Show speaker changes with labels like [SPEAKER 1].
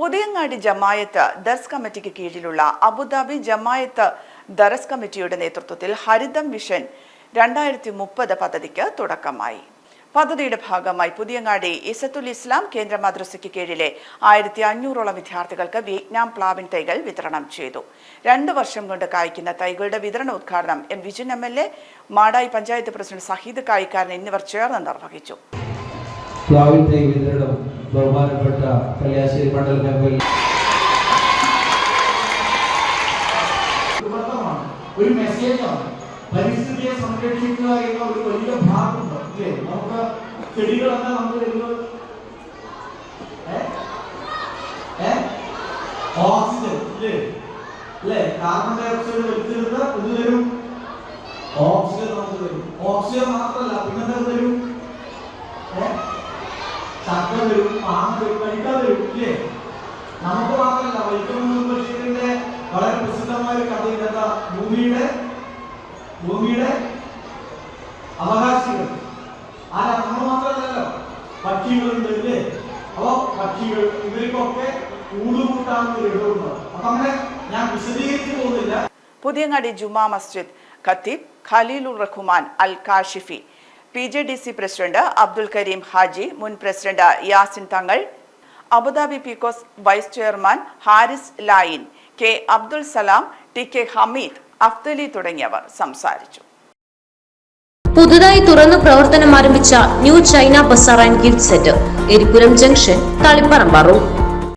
[SPEAKER 1] പുതിയങ്ങാടി ജമായത്ത് ദർസ് കമ്മിറ്റിക്ക് കീഴിലുള്ള അബുദാബി ജമായത്ത് ദറസ് കമ്മിറ്റിയുടെ നേതൃത്വത്തിൽ ഹരിതം മിഷൻ രണ്ടായിരത്തി മുപ്പത് പദ്ധതിക്ക് തുടക്കമായി. പദ്ധതിയുടെ ഭാഗമായി പുതിയങ്ങാടി ഇസത്തുൽ ഇസ്ലാം കേന്ദ്ര മദ്രസയ്ക്ക് കീഴിലെ ആയിരത്തി അഞ്ഞൂറോളം വിദ്യാർത്ഥികൾക്ക് വിയറ്റ്നാം പ്ലാവിൻ തൈകൾ വിതരണം ചെയ്തു. രണ്ട് വർഷം കൊണ്ട് കായ്ക്കുന്ന തൈകളുടെ വിതരണ ഉദ്ഘാടനം M Vijin M L A Madayi panchayat president Saheed Kayikkaran എന്നിവർ ചേർന്ന് നിർവഹിച്ചു.
[SPEAKER 2] ബഹുമാനപ്പെട്ട കല്യാശ്ശേരി മണ്ഡലം
[SPEAKER 3] ഉപകരണമാണ് ഒരു മെസ്സേജാണ് പരിസ്ഥിതിയെ സംരക്ഷിക്കുക എന്ന ഒരു വലിയ ഭാഗമുണ്ട് അല്ലേ? നമുക്ക് ചെടികളൊക്കെ നമ്മൾ? ഏ? ഓക്സിജൻ അല്ലേ അല്ലേ കാർബൺ ഡൈ ഓക്സൈഡ് വലിച്ചെടുത്ത് ഇത് തരും? ഓക്സിജൻ നമുക്ക് തരും. ഓക്സിജൻ മാത്രമല്ല പിന്നെന്താ തരും? ചക്ക വരും മാങ്ങ വരും കഴിക്കാൻ വരും ഇല്ലേ? നമുക്ക് മാത്രമല്ല വൈക്കം ബഷീറിന്റെ വളരെ പ്രസിദ്ധമായ ഒരു കഥയിൽ എന്താ? ഭൂമിയുടെ ഭൂമിയുടെ അവകാശികൾ. ആരാ? നമ്മൾ മാത്രമല്ലല്ലോ. പക്ഷികളുണ്ട് ഇല്ലേ? അപ്പോ പക്ഷികൾ ഇവർക്കൊക്കെ കൂടുകൂട്ടാനുള്ള ഇടവുണ്ട്. അപ്പൊ അങ്ങനെ ഞാൻ വിശദീകരിച്ചു പോകുന്നില്ല.
[SPEAKER 1] പുതിയങ്ങാടി ജുമാ മസ്ജിദ് ഖത്തീബ് Khaleelur Rahman Al Kashifi P J D C president Abdul Kareem Haji മുൻ president Yasin Thangal Abu Dhabi Peekos vice chairman Haris Layin K Abdul Salam T K Hameed Afthali തുടങ്ങിയവർ സംസാരിച്ചു.
[SPEAKER 4] പുതുതായി തുറന്നു പ്രവർത്തനം ആരംഭിച്ച new China bazaar and gift centre Eripuram junction Taliparamba road